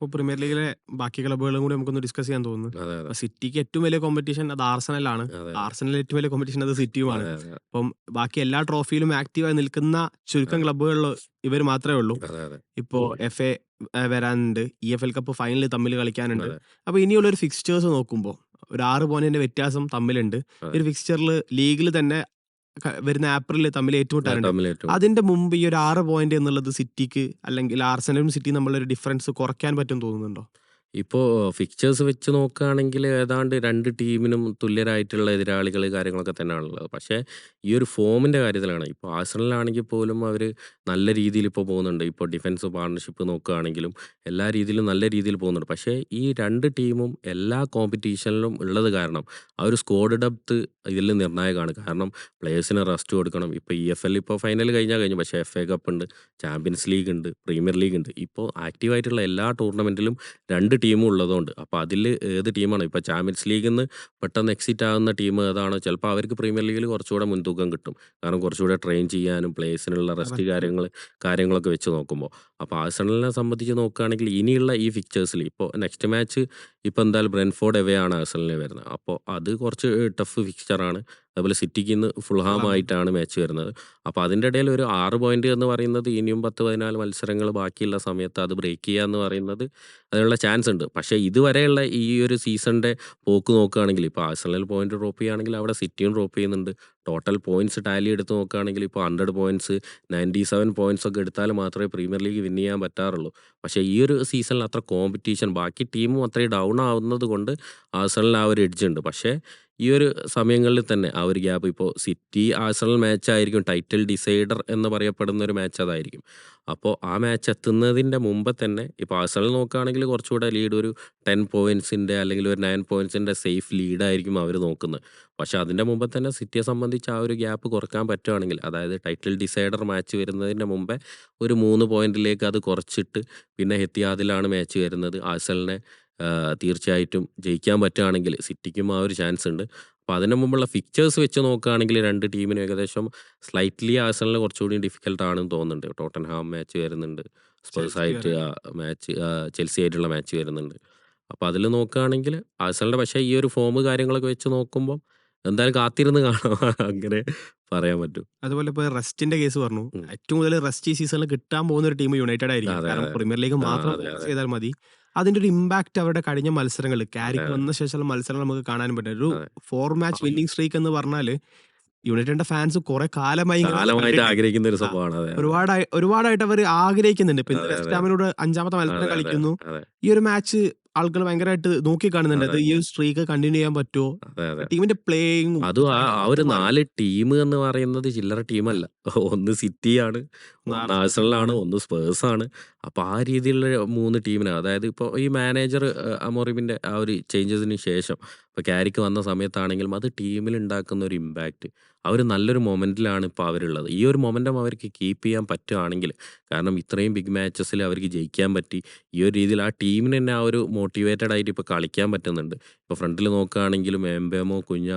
ഇപ്പോൾ പ്രീമിയർ ലീഗിലെ ബാക്കി ക്ലബ്ബുകളും കൂടി നമുക്കൊന്ന് ഡിസ്കസ് ചെയ്യാൻ തോന്നുന്നു. സിറ്റിക്ക് ഏറ്റവും വലിയ കോമ്പറ്റീഷൻ അത് ആർസണലാണ് ആർസണലിൽ ഏറ്റവും വലിയ കോമ്പറ്റീഷൻ അത് സിറ്റിയുമാണ് അപ്പം ബാക്കി എല്ലാ ട്രോഫിയിലും ആക്റ്റീവായി നിൽക്കുന്ന ചുരുക്കം ക്ലബ്ബുകളിൽ ഇവർ മാത്രമേ ഉള്ളൂ. ഇപ്പോ ഇപ്പോൾ എഫ് എ വരാനുണ്ട് ഇ എഫ് എൽ കപ്പ് ഫൈനലിൽ തമ്മിൽ കളിക്കാനുണ്ട്. അപ്പൊ ഇനിയുള്ള ഒരു ഫിക്സ്ചേഴ്സ് നോക്കുമ്പോൾ ഒരു ആറ് പോയിന്റിന്റെ വ്യത്യാസം തമ്മിലുണ്ട്. ഒരു ഫിക്സ്ചറിൽ ലീഗിൽ തന്നെ വരുന്ന ഏപ്രിലിൽ തമ്മിൽ ഏറ്റുമുട്ടാറുണ്ട്. അതിന്റെ മുമ്പ് ഈ ഒരു ആറ് പോയിന്റ് എന്നുള്ളത് സിറ്റിക്ക് അല്ലെങ്കിൽ ആർസനലും സിറ്റി തമ്മിലുള്ള ഒരു ഡിഫറൻസ് കുറയ്ക്കാൻ പറ്റും തോന്നുന്നുണ്ടോ? ഇപ്പോൾ ഫിക്ചേഴ്സ് വെച്ച് നോക്കുകയാണെങ്കിൽ ഏതാണ്ട് രണ്ട് ടീമിനും തുല്യരായിട്ടുള്ള എതിരാളികൾ കാര്യങ്ങളൊക്കെ തന്നെയാണുള്ളത്. പക്ഷേ ഈ ഒരു ഫോമിന്റെ കാര്യത്തിലാണ്. ഇപ്പോൾ ആഴ്സണലാണെങ്കിൽ പോലും അവർ നല്ല രീതിയിൽ ഇപ്പോൾ പോകുന്നുണ്ട്. ഇപ്പോൾ ഡിഫൻസ് പാർട്ണർഷിപ്പ് നോക്കുകയാണെങ്കിലും എല്ലാ രീതിയിലും നല്ല രീതിയിൽ പോകുന്നുണ്ട്. പക്ഷേ ഈ രണ്ട് ടീമും എല്ലാ കോമ്പറ്റീഷനിലും ഉള്ളത് കാരണം ആ ഒരു സ്കോഡ് ഡെപ്ത്ത് ഇതിൽ നിർണായകമാണ്. കാരണം പ്ലേയേഴ്സിന് റെസ്റ്റ് കൊടുക്കണം. ഇപ്പോൾ ഇ എഫ് എൽ ഇപ്പോൾ ഫൈനൽ കഴിഞ്ഞാൽ കഴിഞ്ഞു. പക്ഷേ എഫ് എ കപ്പ് ഉണ്ട് ചാമ്പ്യൻസ് ലീഗ് ഉണ്ട് പ്രീമിയർ ലീഗ് ഉണ്ട്. ഇപ്പോൾ ആക്റ്റീവായിട്ടുള്ള എല്ലാ ടൂർണമെന്റിലും രണ്ട് ടീമും ഉള്ളതുകൊണ്ട് അപ്പോൾ അതിൽ ഏത് ടീമാണ്? ഇപ്പോൾ ചാമ്പ്യൻസ് ലീഗിൽ നിന്ന് പെട്ടെന്ന് എക്സിറ്റ് ആകുന്ന ടീം ഏതാണോ ചിലപ്പോൾ അവർക്ക് പ്രീമിയർ ലീഗിൽ കുറച്ചുകൂടെ മുൻതൂക്കം കിട്ടും. കാരണം കുറച്ചുകൂടെ ട്രെയിൻ ചെയ്യാനും പ്ലേസിനുള്ള റെസ്റ്റ്. കാര്യങ്ങൾ കാര്യങ്ങളൊക്കെ വെച്ച് നോക്കുമ്പോൾ അപ്പോൾ ആഴ്സണലിനെ സംബന്ധിച്ച് നോക്കുകയാണെങ്കിൽ ഇനിയുള്ള ഈ ഫിക്ചേഴ്സിൽ ഇപ്പോൾ നെക്സ്റ്റ് മാച്ച് ഇപ്പോൾ എന്തായാലും ബ്രെൻഫോർഡ് എവേ ആണ് ആഴ്സണലിന് വരുന്നത്. അപ്പോൾ അത് കുറച്ച് ടഫ് ഫിക്ചറാണ് അതുപോലെ സിറ്റിക്ക് ഇന്ന് ഫുൾഹാം ഫുൾഹാം. ആയിട്ടാണ് മാച്ച് വരുന്നത്. അപ്പോൾ അതിന്റെ ഇടയിൽ ഒരു ആറ് പോയിന്റ് എന്ന് പറയുന്നത് ഇനിയും പത്ത് പതിനാല് മത്സരങ്ങൾ ബാക്കിയുള്ള സമയത്ത് അത് ബ്രേക്ക് ചെയ്യുക എന്ന് പറയുന്നത് അതിനുള്ള ചാൻസ് ഉണ്ട്. പക്ഷേ ഇതുവരെയുള്ള ഈ ഒരു സീസണിന്റെ പോക്ക് നോക്കുകയാണെങ്കിൽ ഇപ്പോൾ ആഴ്സണൽ പോയിന്റ് ഡ്രോപ്പ് ചെയ്യുകയാണെങ്കിൽ അവിടെ സിറ്റിയും ഡ്രോപ്പ് ചെയ്യുന്നുണ്ട്. ടോട്ടൽ പോയിന്റ്സ് ടാലി എടുത്ത് നോക്കുകയാണെങ്കിൽ ഇപ്പോൾ hundred points ninety seven points ഒക്കെ എടുത്താൽ മാത്രമേ പ്രീമിയർ ലീഗ് വിൻ ചെയ്യാൻ പറ്റാറുള്ളൂ. പക്ഷേ ഈ ഒരു സീസണിൽ അത്ര കോമ്പറ്റീഷൻ ബാക്കി ടീമും അത്രയും ഡൗൺ ആവുന്നത് കൊണ്ട് ആഴ്സണലിന് ആ ഒരു എഡ്ജ് ഉണ്ട്. പക്ഷേ ഈ ഒരു സമയങ്ങളിൽ തന്നെ ആ ഒരു ഗ്യാപ്പ് ഇപ്പോൾ സിറ്റി ആഴ്സണൽ മാച്ച് ആയിരിക്കും ടൈറ്റിൽ ഡിസൈഡർ എന്ന് പറയപ്പെടുന്ന ഒരു മാച്ച് അതായിരിക്കും. അപ്പോൾ ആ മാച്ച് എത്തുന്നതിന്റെ മുമ്പ് തന്നെ ഇപ്പോൾ ആഴ്സണൽ നോക്കുകയാണെങ്കിൽ കുറച്ചുകൂടെ ലീഡ് ഒരു ടെൻ പോയിൻസിന്റെ അല്ലെങ്കിൽ ഒരു നയൻ പോയിൻസിന്റെ സേഫ് ലീഡായിരിക്കും അവർ നോക്കുന്നത്. പക്ഷെ അതിന്റെ മുമ്പ് തന്നെ സിറ്റിയെ സംബന്ധിച്ച് ആ ഒരു ഗ്യാപ്പ് കുറയ്ക്കാൻ പറ്റുവാണെങ്കിൽ അതായത് ടൈറ്റിൽ ഡിസൈഡർ മാച്ച് വരുന്നതിന്റെ മുമ്പേ ഒരു മൂന്ന് പോയിന്റിലേക്ക് അത് കുറച്ചിട്ട് പിന്നെ ഹെത്തിയാദിലാണ് മാച്ച് വരുന്നത്. ആഴ്സലിനെ തീർച്ചയായിട്ടും ജയിക്കാൻ പറ്റുകയാണെങ്കിൽ സിറ്റിക്കും ആ ഒരു ചാൻസ് ഉണ്ട്. അപ്പോൾ അതിന് മുമ്പുള്ള ഫിക്ചേഴ്സ് വെച്ച് നോക്കുകയാണെങ്കിൽ രണ്ട് ടീമിനും ഏകദേശം സ്ലൈറ്റ്ലി ആഴ്സണൽ കുറച്ചുകൂടി ഡിഫിക്കൽട്ട് ആണെന്ന് തോന്നുന്നുണ്ട്. ടോട്ടൻഹാം മാച്ച് വരുന്നുണ്ട്. സ്പേഴ്സായിട്ട് മാച്ച് ചെൽസി ആയിട്ടുള്ള മാച്ച് വരുന്നുണ്ട്. അപ്പോൾ അതിൽ നോക്കുകയാണെങ്കിൽ ആഴ്സണലിന്റെ പക്ഷേ ഈ ഒരു ഫോം കാര്യങ്ങളൊക്കെ വെച്ച് നോക്കുമ്പോൾ എന്തായാലും കാത്തിരുന്ന് കാണാം. അങ്ങനെ പറയാൻ പറ്റും. അതുപോലെ ഇപ്പോൾ റെസ്റ്റിന്റെ കേസ് പറഞ്ഞു. ഏറ്റവും കൂടുതൽ റെസ്റ്റ് ഈ സീസണിൽ കിട്ടാൻ പോകുന്ന ഒരു ടീം യുണൈറ്റഡ് ആയിരിക്കും. കാരണം പ്രീമിയർ ലീഗ് മാത്രം. ചെയ്താൽ മതി. അതിന്റെ ഒരു ഇമ്പാക്ട് അവരുടെ കഴിഞ്ഞ മത്സരങ്ങൾ ക്യാരിക്ക് വന്ന ശേഷമുള്ള മത്സരങ്ങൾ നമുക്ക് കാണാൻ പറ്റും. ഒരു ഫോർ മാച്ച് വിന്നിംഗ് സ്ട്രീക്ക് എന്ന് പറഞ്ഞാൽ യുണൈറ്റഡിന്റെ ഫാൻസ് കുറെ കാലമായി ആഗ്രഹിക്കുന്ന ഒരു സംഭവമാണ്. ഒരുപാട് ഒരുപാടായിട്ട് അവർ ആഗ്രഹിക്കുന്നുണ്ട്. ഇപ്പൊ. അഞ്ചാമത്തെ മത്സരം കളിക്കുന്നു. ഈ ഒരു മാച്ച് ആളുകൾ ഭയങ്കരമായിട്ട് നോക്കി കാണുന്നുണ്ട് ഈ സ്ട്രീക്ക് കണ്ടിന്യൂ ചെയ്യാൻ പറ്റുമോ അതെ അതെ. ടീമിന്റെ പ്ലേയിങ് അതും ആ ആ ഒരു നാല് ടീം എന്ന് പറയുന്നത് ചില്ലറ ടീമല്ല ഒന്ന് സിറ്റിയാണ് ഒന്ന് ആഴ്സണലാണ് ഒന്ന് സ്പേഴ്സ് ആണ്. അപ്പോൾ ആ രീതിയിലുള്ള മൂന്ന് ടീമിനാണ് അതായത് ഇപ്പോൾ ഈ മാനേജർ അമോറിമിന്റെ ആ ഒരു ചേഞ്ചസിന് ശേഷം ഇപ്പോൾ ക്യാരിക്ക് വന്ന സമയത്താണെങ്കിലും അത് ടീമിൽ ഉണ്ടാക്കുന്ന ഒരു ഇമ്പാക്റ്റ് അവർ നല്ലൊരു മൊമെന്റിലാണ് ഇപ്പോൾ അവരുള്ളത്. ഈ ഒരു മൊമെന്റം അവർക്ക് കീപ്പ് ചെയ്യാൻ പറ്റുകയാണെങ്കിൽ കാരണം ഇത്രയും ബിഗ് മാച്ചസിൽ അവർക്ക് ജയിക്കാൻ പറ്റി ഈ ഒരു രീതിയിൽ ആ ടീമിന് തന്നെ ആ ഒരു മോട്ടിവേറ്റഡ് ആയിട്ട് ഇപ്പോൾ കളിക്കാൻ പറ്റുന്നുണ്ട്. ഇപ്പോൾ ഫ്രണ്ടിൽ നോക്കുകയാണെങ്കിലും എംബേമോ കുഞ്ഞ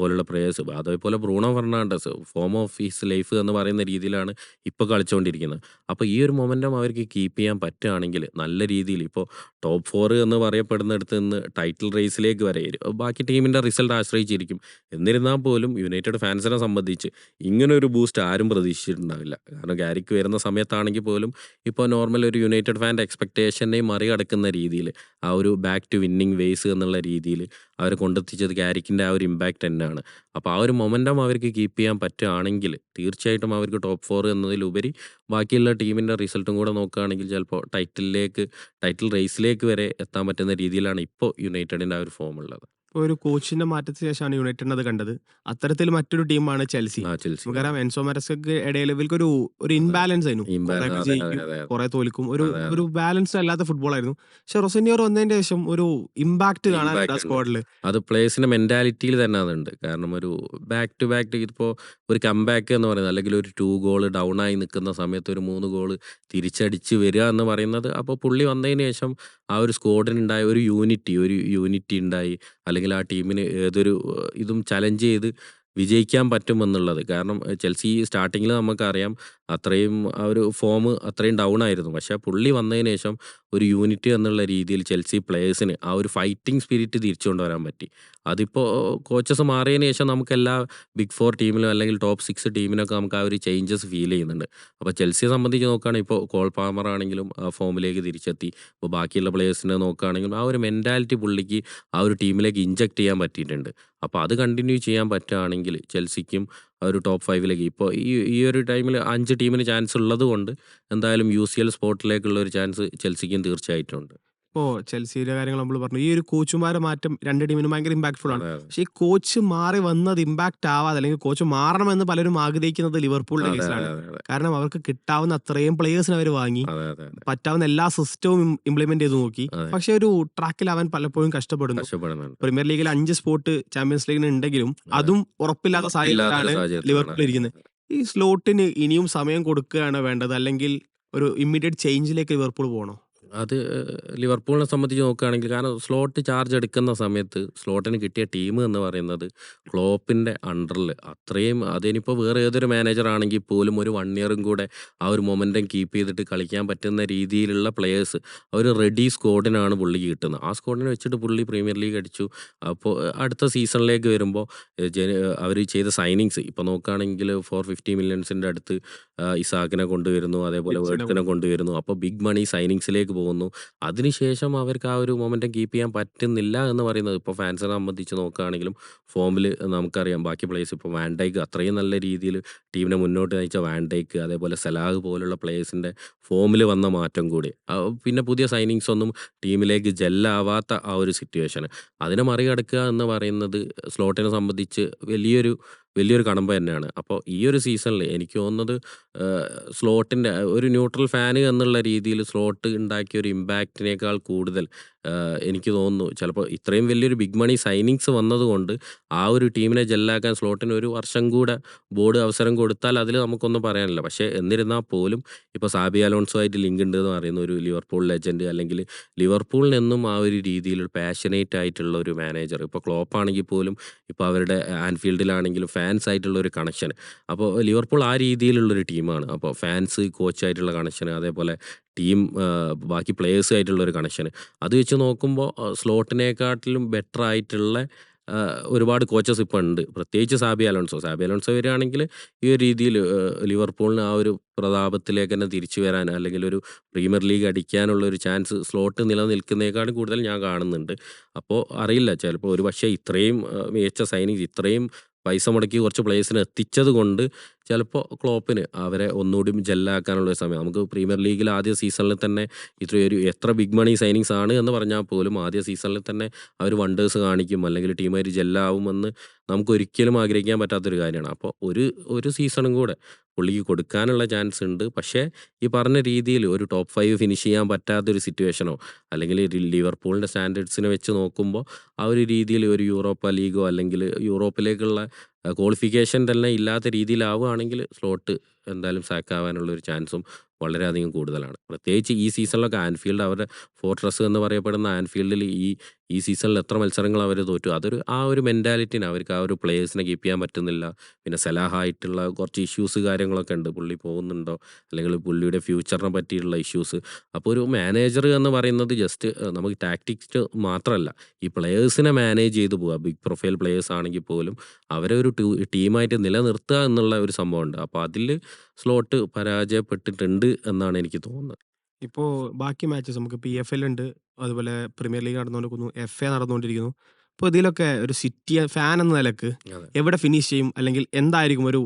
പോലുള്ള പ്ലേയേഴ്സ് അതേപോലെ Bruno Fernandes form of his life എന്ന് പറയുന്ന രീതിയിലാണ് ഇപ്പോൾ കളിച്ചുകൊണ്ടിരിക്കുന്നത് അപ്പോൾ ഈ ഒരു മൊമെന്റം അവർക്ക് കീപ്പ് ചെയ്യാൻ പറ്റുകയാണെങ്കിൽ നല്ല രീതിയിൽ ഇപ്പോൾ ടോപ്പ് ഫോർ എന്ന് പറയപ്പെടുന്നിടത്ത് നിന്ന് ടൈറ്റിൽ റേസിലേക്ക് വരെ ബാക്കി ടീമിന്റെ റിസൾട്ട് ആശ്രയിച്ചിരിക്കും. എന്നിരുന്നാൽ പോലും യുണൈറ്റഡ് ഫാൻസിനെ സംബന്ധിച്ച് ഇങ്ങനെ ഒരു ബൂസ്റ്റ് ആരും പ്രതീക്ഷിച്ചിട്ടുണ്ടാവില്ല. കാരണം ഗാരിക്ക് വരുന്ന സമയത്താണെങ്കിൽ പോലും ഇപ്പോൾ നോർമൽ ഒരു യുണൈറ്റഡ് ഫാന്റെ എക്സ്പെക്റ്റേഷനെ മറികടക്കുന്ന രീതിയിൽ ആ ഒരു ബാക്ക് ടു വിന്നിങ് വേസ് എന്നുള്ള രീതിയിൽ അവർ കൊണ്ടെത്തിച്ചത് ഗാരിക്കിന്റെ ആ ഒരു ഇമ്പാക്റ്റ് തന്നെയാണ്. അപ്പോൾ ആ ഒരു മൊമെന്റം അവർക്ക് കീപ്പ് ചെയ്യാൻ പറ്റുകയാണെങ്കിൽ തീർച്ചയായിട്ടും അവർക്ക് ടോപ്പ് ഫോർ എന്നതിലുപരി ബാക്കിയുള്ള ടീമിന്റെ റിസൾട്ടും കൂടെ നോക്കുകയാണെങ്കിൽ ചിലപ്പോൾ ടൈറ്റിലേക്ക് ടൈറ്റിൽ റേസിലേക്ക് വരെ എത്താൻ പറ്റുന്ന രീതിയിലാണ് ഇപ്പോൾ യുണൈറ്റഡിന്റെ ആ ഒരു ഫോം ഉള്ളത്. ഒരു കോച്ചിന്റെ മാറ്റത്തിന് ശേഷമാണ് യുണൈറ്റഡ് അത് കണ്ടത്. അത്തരത്തിൽ മറ്റൊരു ടീമാണ് ചെൽസി. ആ ചെൽസി. നമുക്കറിയാം എൻസോ മെറസ്ക്ക് ഇടയിൽ ഇവർക്ക് ഒരു ഒരു ഇൻബാലൻസ് ആയിരുന്നു അതെ, അതെ, അതെ. കുറെ തോൽക്കും. ഒരു അതെ, അതെ. ഒരു ബാലൻസ് അല്ലാത്ത ഫുട്ബോൾ ആയിരുന്നു. പക്ഷെ റൊസന്യോർ വന്നതിന് ശേഷം ഒരു ഇമ്പാക്ട് കാണാൻ Impact ഉണ്ട്. സ്ക്വാഡിൽ അത് പ്ലേസിന്റെ മെന്റാലിറ്റിയിൽ തന്നെ അതുണ്ട്. കാരണം ഒരു ബാക്ക് ടു ബാക്ക് ഇതിപ്പോ ഒരു കംബാക്ക് എന്ന് പറയുന്നത് അല്ലെങ്കിൽ ഒരു ടു ഗോൾ ഡൗൺ ആയി നിൽക്കുന്ന സമയത്ത് ഒരു മൂന്ന് ഗോൾ തിരിച്ചടിച്ച് വരിക എന്ന് പറയുന്നത് അപ്പോൾ പുള്ളി വന്നതിന് ശേഷം ആ ഒരു സ്ക്വാഡിനുണ്ടായ ഒരു യൂണിറ്റി ഒരു യൂണിറ്റി ഉണ്ടായി. അല്ലെങ്കിൽ ആ ടീമിന് ഏതൊരു ഇതും ചലഞ്ച് ചെയ്ത് വിജയിക്കാൻ പറ്റുമെന്നുള്ളത്. കാരണം ചെൽസി സ്റ്റാർട്ടിങ്ങിൽ നമുക്കറിയാം അത്രയും ആ ഒരു ഫോം അത്രയും ഡൗൺ ആയിരുന്നു. പക്ഷേ പുള്ളി വന്നതിന് ശേഷം ഒരു യൂണിറ്റ് എന്നുള്ള രീതിയിൽ ചെൽസി പ്ലേയേഴ്സിന് ആ ഒരു ഫൈറ്റിംഗ് സ്പിരിറ്റ് തിരിച്ചു കൊണ്ടുവരാൻ പറ്റി. അതിപ്പോൾ കോച്ചസ് മാറിയതിന് ശേഷം നമുക്ക് എല്ലാ ബിഗ് ഫോർ ടീമിലും അല്ലെങ്കിൽ ടോപ്പ് സിക്സ് ടീമിനൊക്കെ നമുക്ക് ആ ഒരു ചേഞ്ചസ് ഫീൽ ചെയ്യുന്നുണ്ട്. അപ്പോൾ ചെൽസിയെ സംബന്ധിച്ച് നോക്കുകയാണെങ്കിൽ ഇപ്പോൾ കോൾ പാമർ ആണെങ്കിലും ആ ഫോമിലേക്ക് തിരിച്ചെത്തി. ഇപ്പോൾ ബാക്കിയുള്ള പ്ലേയേഴ്സിനെ നോക്കുകയാണെങ്കിലും ആ ഒരു മെന്റാലിറ്റി പുള്ളിക്ക് ആ ഒരു ടീമിലേക്ക് ഇഞ്ചക്ട് ചെയ്യാൻ പറ്റിയിട്ടുണ്ട്. അപ്പോൾ അത് കണ്ടിന്യൂ ചെയ്യാൻ പറ്റുകയാണെങ്കിൽ ചെൽസിക്കും ഒരു ടോപ്പ് ഫൈവിലേക്ക് ഇപ്പോൾ ഈ ഈ ഒരു ടൈമിൽ അഞ്ച് ടീമിന് ചാൻസ് ഉള്ളത് കൊണ്ട് എന്തായാലും യു സി എൽ സ്പോട്ടിലേക്കുള്ള ഒരു ചാൻസ് ചെൽസിക്കും തീർച്ചയായിട്ടും ഉണ്ട്. ഇപ്പോ ചെൽസിയുടെ കാര്യങ്ങൾ നമ്മൾ പറഞ്ഞു. ഈ ഒരു കോച്ചുമാരെ മാറ്റം രണ്ട് ടീമിനും ഭയങ്കര ഇംപാക്ട്ഫുൾ ആണ്. പക്ഷേ ഈ കോച്ച് മാറി വന്നത് ഇമ്പാക്ട് ആവാതെ അല്ലെങ്കിൽ കോച്ച് മാറണമെന്ന് പലരും ആഗ്രഹിക്കുന്നത് ലിവർപൂളിന്റെ കേസിലാണ്. കാരണം അവർക്ക് കിട്ടാവുന്ന അത്രയും പ്ലേയേഴ്സിനെ അവർ വാങ്ങി. പറ്റാവുന്ന എല്ലാ സിസ്റ്റവും ഇംപ്ലിമെന്റ് ചെയ്ത് നോക്കി. പക്ഷെ ഒരു അവൻ പലപ്പോഴും കഷ്ടപ്പെടുന്നു. പ്രീമിയർ ലീഗിൽ അഞ്ച് സ്പോട്ട് ചാമ്പ്യൻസ് ലീഗിന് ഉണ്ടെങ്കിലും അതും ഉറപ്പില്ലാത്ത സാഹചര്യത്തിലാണ്. ലിവർപൂൾ ഇരിക്കുന്നത്. ഈ സ്ലോട്ടിന് ഇനിയും സമയം കൊടുക്കുകയാണ് വേണ്ടത് അല്ലെങ്കിൽ ഒരു ഇമ്മീഡിയറ്റ് ചേഞ്ചിലേക്ക് ലിവർപൂൾ പോകണോ? അത് ലിവർപൂളിനെ സംബന്ധിച്ച് നോക്കുകയാണെങ്കിൽ കാരണം സ്ലോട്ട് ചാർജ് എടുക്കുന്ന സമയത്ത് സ്ലോട്ടിന് കിട്ടിയ ടീം എന്ന് പറയുന്നത് ക്ലോപ്പിന്റെ അണ്ടറിൽ അത്രയും അതിനിപ്പോൾ വേറെ ഏതൊരു മാനേജർ ആണെങ്കിൽ പോലും ഒരു വൺ ഇയറും കൂടെ ആ ഒരു മൊമെന്റം കീപ്പ് ചെയ്തിട്ട് കളിക്കാൻ പറ്റുന്ന രീതിയിലുള്ള പ്ലേയേഴ്സ് അവർ റെഡി സ്കോഡിനാണ് പുള്ളിക്ക് കിട്ടുന്നത്. ആ സ്കോഡിനെ വെച്ചിട്ട് പുള്ളി പ്രീമിയർ ലീഗ് അടിച്ചു. അപ്പോൾ അടുത്ത സീസണിലേക്ക് വരുമ്പോൾ അവർ ചെയ്ത സൈനിങ്സ് ഇപ്പോൾ നോക്കുകയാണെങ്കിൽ ഫോർ ഫിഫ്റ്റി മില്യൺസിന്റെ അടുത്ത് ഇസാഖിനെ ഇസാക്കിനെ കൊണ്ടുവരുന്നു. അതേപോലെ വേർഡിനെ കൊണ്ടുവരുന്നു. അപ്പോൾ ബിഗ് മണി സൈനിങ്സിലേക്ക് പോകുന്നു. അതിനുശേഷം അവർക്ക് ആ ഒരു മൊമെന്റം കീപ്പ് ചെയ്യാൻ പറ്റുന്നില്ല എന്ന് പറയുന്നത്. ഇപ്പോൾ ഫാൻസിനെ സംബന്ധിച്ച് നോക്കുകയാണെങ്കിലും ഫോമിൽ നമുക്കറിയാം. ബാക്കി പ്ലേയേഴ്സ് ഇപ്പോൾ വാൻഡൈക്ക് അത്രയും നല്ല രീതിയിൽ ടീമിനെ മുന്നോട്ട് നയിച്ച വാൻഡൈക്ക് അതേപോലെ സലാഹ് പോലുള്ള പ്ലേയേഴ്സിന്റെ ഫോമിൽ വന്ന മാറ്റം കൂടി. പിന്നെ പുതിയ സൈനിങ്സ് ഒന്നും ടീമിലേക്ക് ജെല്ലാവാത്ത ആ ഒരു സിറ്റുവേഷൻ അതിനെ മറികടക്കുക എന്ന് പറയുന്നത് സ്ലോട്ടിനെ സംബന്ധിച്ച് വലിയൊരു വലിയൊരു കടമ്പ തന്നെയാണ്. അപ്പോൾ ഈ ഒരു സീസണിൽ എനിക്ക് തോന്നുന്നത് സ്ലോട്ടിന്റെ ഒരു ന്യൂട്രൽ ഫാന് എന്നുള്ള രീതിയിൽ സ്ലോട്ട് ഉണ്ടാക്കിയ ഒരു ഇമ്പാക്റ്റിനേക്കാൾ കൂടുതൽ എനിക്ക് തോന്നുന്നു ചിലപ്പോൾ ഇത്രയും വലിയൊരു ബിഗ് മണി സൈനിങ്സ് വന്നതുകൊണ്ട് ആ ഒരു ടീമിനെ ജെല്ലാക്കാൻ സ്ലോട്ടിന് ഒരു വർഷം കൂടെ ബോർഡ് അവസരം കൊടുത്താൽ അതിൽ നമുക്കൊന്നും പറയാനില്ല. പക്ഷേ എന്നിരുന്നാൽ പോലും ഇപ്പോൾ സാബി അലോൺസോ ആയിട്ട് ലിങ്ക് ഉണ്ട് എന്ന് പറയുന്ന ഒരു ലിവർപൂൾ ലെജൻഡ് അല്ലെങ്കിൽ ലിവർപൂളിൽ നിന്നും ആ ഒരു രീതിയിൽ പാഷനേറ്റ് ആയിട്ടുള്ള ഒരു മാനേജർ ഇപ്പോൾ ക്ലോപ്പാണെങ്കിൽ പോലും ഇപ്പോൾ അവരുടെ ആൻഫീൽഡിലാണെങ്കിലും ഫാൻസ് ആയിട്ടുള്ള ഒരു കണക്ഷൻ അപ്പോൾ ലിവർപൂൾ ആ രീതിയിലുള്ളൊരു ടീമാണ്. അപ്പോൾ ഫാൻസ് കോച്ചായിട്ടുള്ള കണക്ഷൻ അതേപോലെ ടീം ബാക്കി പ്ലേയേഴ്സ് ആയിട്ടുള്ള ഒരു കണക്ഷൻ അത് വെച്ച് നോക്കുമ്പോൾ സ്ലോട്ടിനെക്കാട്ടിലും ബെറ്റർ ആയിട്ടുള്ള ഒരുപാട് കോച്ചസ് ഇപ്പോൾ ഉണ്ട്. പ്രത്യേകിച്ച് സാബി അലോൺസോ. സാബി അലോൺസോ വരികയാണെങ്കിൽ ഈ ഒരു രീതിയിൽ ലിവർപൂളിന് ആ ഒരു പ്രതാപത്തിലേക്ക് തന്നെ തിരിച്ചു വരാൻ അല്ലെങ്കിൽ ഒരു പ്രീമിയർ ലീഗ് അടിക്കാനുള്ള ഒരു ചാൻസ് സ്ലോട്ട് നിലനിൽക്കുന്നതിനേക്കാളും കൂടുതൽ ഞാൻ കാണുന്നുണ്ട്. അപ്പോൾ അറിയില്ല ചിലപ്പോൾ ഒരു പക്ഷേ ഇത്രയും മികച്ച സൈനിങ്സ് ഇത്രയും പൈസ മുടക്കി കുറച്ച് പ്ലേയേഴ്സിനെ എത്തിച്ചത് കൊണ്ട് ചിലപ്പോൾ ക്ലോപ്പിന് അവരെ ഒന്നുകൂടി ജെല്ലാക്കാനുള്ള സമയം നമുക്ക് പ്രീമിയർ ലീഗിൽ ആദ്യ സീസണിൽ തന്നെ ഇത്രയൊരു എത്ര ബിഗ് മണി സൈനിങ്സ് ആണ് എന്ന് പറഞ്ഞാൽ പോലും ആദ്യ സീസണിൽ തന്നെ അവർ വണ്ടേഴ്സ് കാണിക്കും അല്ലെങ്കിൽ ടീമായിട്ട് ജെല്ലാവുമെന്ന് നമുക്ക് ഒരിക്കലും ആഗ്രഹിക്കാൻ പറ്റാത്തൊരു കാര്യമാണ്. അപ്പോൾ ഒരു ഒരു സീസണും കൂടെ പുള്ളിക്ക് കൊടുക്കാനുള്ള ചാൻസ് ഉണ്ട്. പക്ഷേ ഈ പറഞ്ഞ രീതിയിൽ ഒരു ടോപ്പ് ഫൈവ് ഫിനിഷ് ചെയ്യാൻ പറ്റാത്തൊരു സിറ്റുവേഷനോ അല്ലെങ്കിൽ ലിവർപൂളിന്റെ സ്റ്റാൻഡേർഡ്സിനെ വെച്ച് നോക്കുമ്പോൾ ആ ഒരു രീതിയിൽ ഒരു യൂറോപ്പ ലീഗോ അല്ലെങ്കിൽ യൂറോപ്പിലേക്കുള്ള ക്വാളിഫിക്കേഷൻ തന്നെ ഇല്ലാത്ത രീതിയിലാവുകയാണെങ്കിൽ സ്ലോട്ട് എന്തായാലും സാക്ക് ആവാനുള്ള ഒരു ചാൻസും വളരെയധികം കൂടുതലാണ്. പ്രത്യേകിച്ച് ഈ സീസണിലൊക്കെ ആൻഫീൽഡ് അവരുടെ ഫോർട്രസ് എന്ന് പറയപ്പെടുന്ന ആൻഫീൽഡിൽ ഈ ഈ സീസണിൽ എത്ര മത്സരങ്ങൾ അവർ തോറ്റു. അതൊരു ആ ഒരു മെന്റാലിറ്റിന് അവർക്ക് ആ ഒരു പ്ലേയേഴ്സിനെ കീപ്പ് ചെയ്യാൻ പറ്റുന്നില്ല. പിന്നെ സലാഹായിട്ടുള്ള കുറച്ച് ഇഷ്യൂസ് കാര്യങ്ങളൊക്കെ ഉണ്ട്. പുള്ളി പോകുന്നുണ്ടോ അല്ലെങ്കിൽ പുള്ളിയുടെ ഫ്യൂച്ചറിനെ പറ്റിയുള്ള ഇഷ്യൂസ്. അപ്പോൾ ഒരു മാനേജർ എന്ന് പറയുന്നത് ജസ്റ്റ് നമുക്ക് ടാക്ടിക്സ് മാത്രമല്ല ഈ പ്ലേയേഴ്സിനെ മാനേജ് ചെയ്തു പോവുക. ബിഗ് പ്രൊഫൈൽ പ്ലേയേഴ്സ് ആണെങ്കിൽ പോലും അവരെ ഒരു ടീമായിട്ട് നിലനിർത്തുക എന്നുള്ള ഒരു സംഭവമുണ്ട്. അപ്പോൾ അതിൽ സ്ലോട്ട് പരാജയപ്പെട്ടിട്ടുണ്ട് എന്നാണ് എനിക്ക് തോന്നുന്നത്. ഇപ്പോൾ ബാക്കി മാച്ചസ് നമുക്ക് ഇപ്പോൾ എഫ് എൽ ഉണ്ട്. അതുപോലെ പ്രീമിയർ ലീഗ് നടന്നുകൊണ്ടിരിക്കുന്നു. എഫ് എ നടന്നുകൊണ്ടിരിക്കുന്നു. അപ്പോൾ ഇതിലൊക്കെ ഒരു സിറ്റി ഫാൻ എന്ന നിലയ്ക്ക് എവിടെ ഫിനിഷ് ചെയ്യും അല്ലെങ്കിൽ എന്തായിരിക്കും ഒരു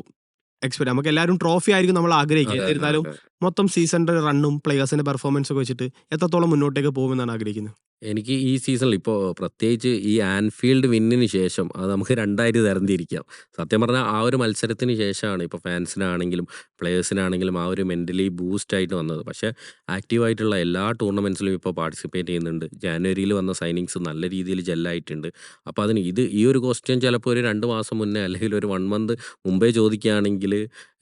എക്സ്പെക്ട് നമുക്ക് എല്ലാവരും ട്രോഫി ആയിരിക്കും നമ്മൾ ആഗ്രഹിക്കുക. എന്നിരുന്നാലും. മൊത്തം സീസണിന്റെ റണ്ണും പ്ലേയേഴ്സിന്റെ പെർഫോമൻസ് ഒക്കെ വെച്ചിട്ട് എത്രത്തോളം മുന്നോട്ടേക്ക് പോകുമെന്നാണ് ആഗ്രഹിക്കുന്നത്? എനിക്ക് ഈ സീസണിൽ ഇപ്പോൾ പ്രത്യേകിച്ച് ഈ ആൻഫീൽഡ് വിന്നിന് ശേഷം അത് നമുക്ക് രണ്ടായിട്ട് തരംതിരിക്കാം. സത്യം പറഞ്ഞാൽ ആ ഒരു മത്സരത്തിന് ശേഷമാണ് ഇപ്പോൾ ഫാൻസിനാണെങ്കിലും പ്ലേയേഴ്സിനാണെങ്കിലും ആ ഒരു മെന്റലി ബൂസ്റ്റ് ആയിട്ട് വന്നത്. പക്ഷേ ആക്റ്റീവായിട്ടുള്ള എല്ലാ ടൂർണമെന്റ്സിലും ഇപ്പോൾ പാർട്ടിസിപ്പേറ്റ് ചെയ്യുന്നുണ്ട്. ജാനുവരിയിൽ വന്ന സൈനിങ്സ് നല്ല രീതിയിൽ ജെല്ലായിട്ടുണ്ട്. അപ്പോൾ അതിന് ഇത് ഈ ഒരു ക്വസ്റ്റ്യൻ ചിലപ്പോൾ ഒരു രണ്ട് മാസം മുന്നേ അല്ലെങ്കിൽ ഒരു വൺ മന്ത് മുമ്പേ ചോദിക്കുകയാണെങ്കിൽ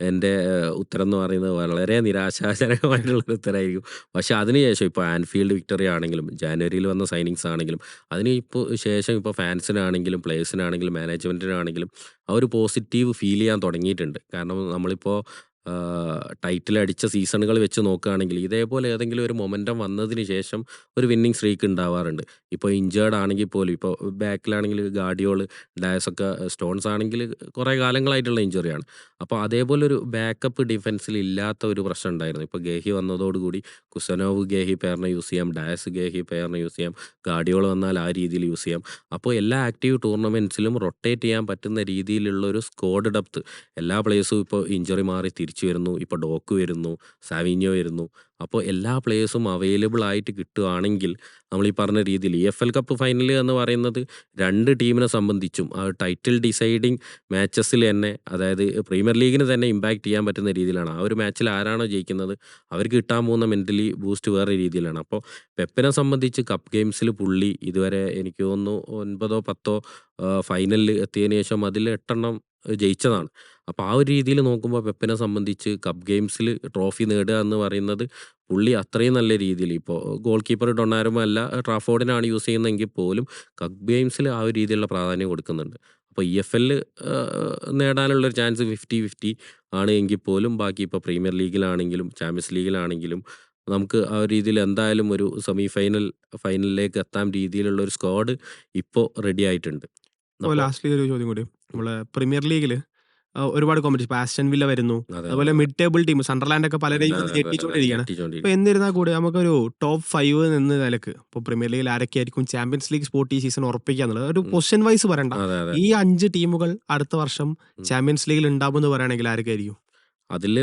എന്റെ ഉത്തരം എന്ന് പറയുന്നത് വളരെ നിരാശാജനകമായിട്ടുള്ള ഉത്തരമായിരിക്കും. പക്ഷേ അതിനുശേഷം ഇപ്പോൾ ആൻഫീൽഡ് വിക്ടറി ആണെങ്കിലും ജാനുവരിയിൽ വന്ന സൈനിങ്സ് ആണെങ്കിലും അതിന് ഇപ്പോൾ ശേഷം ഇപ്പോൾ ഫാൻസിനാണെങ്കിലും പ്ലേയേഴ്സിനാണെങ്കിലും മാനേജ്മെന്റിനാണെങ്കിലും ആ ഒരു പോസിറ്റീവ് ഫീൽ ചെയ്യാൻ തുടങ്ങിയിട്ടുണ്ട്. കാരണം നമ്മളിപ്പോൾ ടൈറ്റിൽ അടിച്ച സീസണുകൾ വെച്ച് നോക്കുകയാണെങ്കിൽ ഇതേപോലെ ഏതെങ്കിലും ഒരു മൊമെന്റം വന്നതിന് ശേഷം ഒരു വിന്നിങ് സ്ട്രീക്ക് ഉണ്ടാവാറുണ്ട്. ഇപ്പോൾ ഇഞ്ചേർഡ് ആണെങ്കിൽ പോലും ഇപ്പോൾ ബാക്കിലാണെങ്കിൽ ഗാർഡിയോൾ, ഡാസ് ഒക്കെ സ്റ്റോൺസ് ആണെങ്കിൽ കുറേ കാലങ്ങളായിട്ടുള്ള ഇഞ്ചുറിയാണ്. അപ്പോൾ അതേപോലെ ഒരു ബാക്കപ്പ് ഡിഫൻസിൽ ഇല്ലാത്ത ഒരു പ്രശ്നം ഉണ്ടായിരുന്നു. ഇപ്പോൾ ഗേഹി വന്നതോടുകൂടി കുസനോവ് ഗേഹി പേരിനെ യൂസ് ചെയ്യാം, ഡയസ് ഗേഹി പേരിനെ യൂസ് ചെയ്യാം, ഗാർഡിയോൾ വന്നാൽ ആ രീതിയിൽ യൂസ് ചെയ്യാം. അപ്പോൾ എല്ലാ ആക്റ്റീവ് ടൂർണമെന്റ്സിലും റൊട്ടേറ്റ് ചെയ്യാൻ പറ്റുന്ന രീതിയിലുള്ള ഒരു സ്കോഡ് ഡെപ്ത് എല്ലാ പ്ലേയേഴ്സും ഇപ്പോൾ ഇഞ്ചുറി മാറി തിരിച്ചു വരുന്നു. ഇപ്പോൾ ഡോക്ക് വരുന്നു, സാവിന്യോ വരുന്നു. അപ്പോൾ എല്ലാ പ്ലേയേഴ്സും അവൈലബിൾ ആയിട്ട് കിട്ടുകയാണെങ്കിൽ നമ്മൾ ഈ പറഞ്ഞ രീതിയിൽ ഇ-എഫ്-എൽ കപ്പ് ഫൈനൽ എന്ന് പറയുന്നത് രണ്ട് ടീമിനെ സംബന്ധിച്ചും ആ ടൈറ്റിൽ ഡിസൈഡിങ് മാച്ചസിൽ തന്നെ അതായത് പ്രീമിയർ ലീഗിന് തന്നെ ഇമ്പാക്റ്റ് ചെയ്യാൻ പറ്റുന്ന രീതിയിലാണ്. ആ ഒരു മാച്ചിൽ ആരാണോ ജയിക്കുന്നത് അവർക്ക് കിട്ടാൻ പോകുന്ന മെന്റലി ബൂസ്റ്റ് വേറെ രീതിയിലാണ്. അപ്പോൾ പെപ്പിനെ സംബന്ധിച്ച് കപ്പ് ഗെയിംസിൽ പുള്ളി ഇതുവരെ എനിക്ക് തോന്നുന്നു 9ഓ 10ഓ ആഹ്, ഫൈനലിൽ എത്തിയതിനു ശേഷം അതിൽ 8 എണ്ണം ജയിച്ചതാണ്. അപ്പോൾ ആ ഒരു രീതിയിൽ നോക്കുമ്പോൾ പെപ്പിനെ സംബന്ധിച്ച് കപ്പ് ഗെയിംസിൽ ട്രോഫി നേടുക എന്ന് പറയുന്നത് പുള്ളി അത്രയും നല്ല രീതിയിൽ ഇപ്പോൾ ഗോൾ കീപ്പർ ഡൊണാരുമ അല്ല ട്രാഫോർഡിനാണ് യൂസ് ചെയ്യുന്നതെങ്കിൽ പോലും കപ്പ് ഗെയിംസിൽ ആ ഒരു രീതിയിലുള്ള പ്രാധാന്യം കൊടുക്കുന്നുണ്ട്. അപ്പോൾ ഇ എഫ് എല്ലിൽ നേടാനുള്ള ഒരു ചാൻസ് 50, 50 ആണ് എങ്കിൽ പോലും ബാക്കി ഇപ്പോൾ പ്രീമിയർ ലീഗിലാണെങ്കിലും ചാമ്പ്യൻസ് ലീഗിലാണെങ്കിലും നമുക്ക് ആ ഒരു രീതിയിൽ എന്തായാലും ഒരു സെമി ഫൈനൽ ഫൈനലിലേക്ക് എത്താൻ രീതിയിലുള്ള ഒരു സ്ക്വാഡ് ഇപ്പോൾ റെഡി ആയിട്ടുണ്ട്. അപ്പോൾ ലാസ്റ്റ് ലാസ്റ്റ്ലി ഒരു ചോദ്യം കൂടി. നമ്മളെ പ്രീമിയർ ലീഗിൽ ഒരുപാട് കോമ്പറ്റീഷൻ ആസ്റ്റൻ വില്ല വരുന്നു. അതെ, അതെ, അതുപോലെ മിഡ് ടേബിൾ ടീം സണ്ടർലാൻഡ് ഒക്കെ പലരെയും ഞെട്ടിച്ചോണ്ടിരിക്കുകയാണ് ഞെട്ടിച്ചുകൊണ്ടിരിക്കുകയാണ്. എന്നിരുന്നാൽ കൂടി നമുക്കൊരു ടോപ്പ് ഫൈവ് എന്ന നിലയ്ക്ക് ഇപ്പോൾ പ്രീമിയർ ലീഗിൽ ആരൊക്കെ ആയിരിക്കും ചാമ്പ്യൻസ് ലീഗ് സ്പോർട്ട് ഈ സീസൺ ഉറപ്പിക്കുക എന്നുള്ളത് ഒരു. പൊസിഷൻ വൈസ് പറയണ്ട. ഈ അഞ്ച് ടീമുകൾ അടുത്ത വർഷം ചാമ്പ്യൻസ് ലീഗിൽ ഉണ്ടാവുമെന്ന് പറയുകയാണെങ്കിൽ ആരൊക്കെയായിരിക്കും? അതിൽ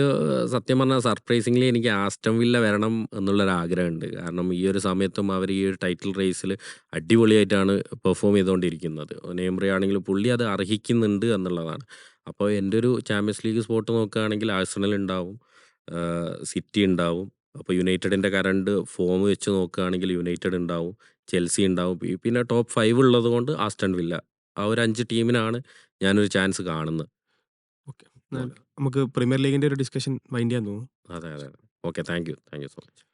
സത്യം പറഞ്ഞാൽ സർപ്രൈസിംഗ്ലി എനിക്ക് ആസ്റ്റം വില്ല വരണം എന്നുള്ളൊരു ആഗ്രഹമുണ്ട്. കാരണം ഈ ഒരു സമയത്തും അവർ ഈ ഒരു ടൈറ്റിൽ റേസിൽ അടിപൊളിയായിട്ടാണ് പെർഫോം ചെയ്തുകൊണ്ടിരിക്കുന്നത്. നെയ്മറി ആണെങ്കിലും പുള്ളി അത് അർഹിക്കുന്നുണ്ട് എന്നുള്ളതാണ്. അപ്പോൾ എന്റെ ഒരു ചാമ്പ്യൻസ് ലീഗ് സ്പോട്ട് നോക്കുകയാണെങ്കിൽ ആഴ്സണൽ ഉണ്ടാവും, സിറ്റി ഉണ്ടാവും. അപ്പോൾ യുണൈറ്റഡിന്റെ കറണ്ട് ഫോം വെച്ച് നോക്കുകയാണെങ്കിൽ യുണൈറ്റഡ് ഉണ്ടാവും, ചെൽസി ഉണ്ടാവും. പിന്നെ ടോപ്പ് ഫൈവ് ഉള്ളത് കൊണ്ട് ആസ്റ്റൺ വില്ല. ആ ഒരു അഞ്ച് ടീമിനാണ് ഞാനൊരു ചാൻസ് കാണുന്നത്. ഓക്കെ. നമുക്ക് പ്രീമിയർ ലീഗിന്റെ ഒരു ഡിസ്കഷൻ വൈൻഡ് ചെയ്യാൻ തോന്നുന്നു. അതെ, അതെ. Okay. Thank you. Thank you so much.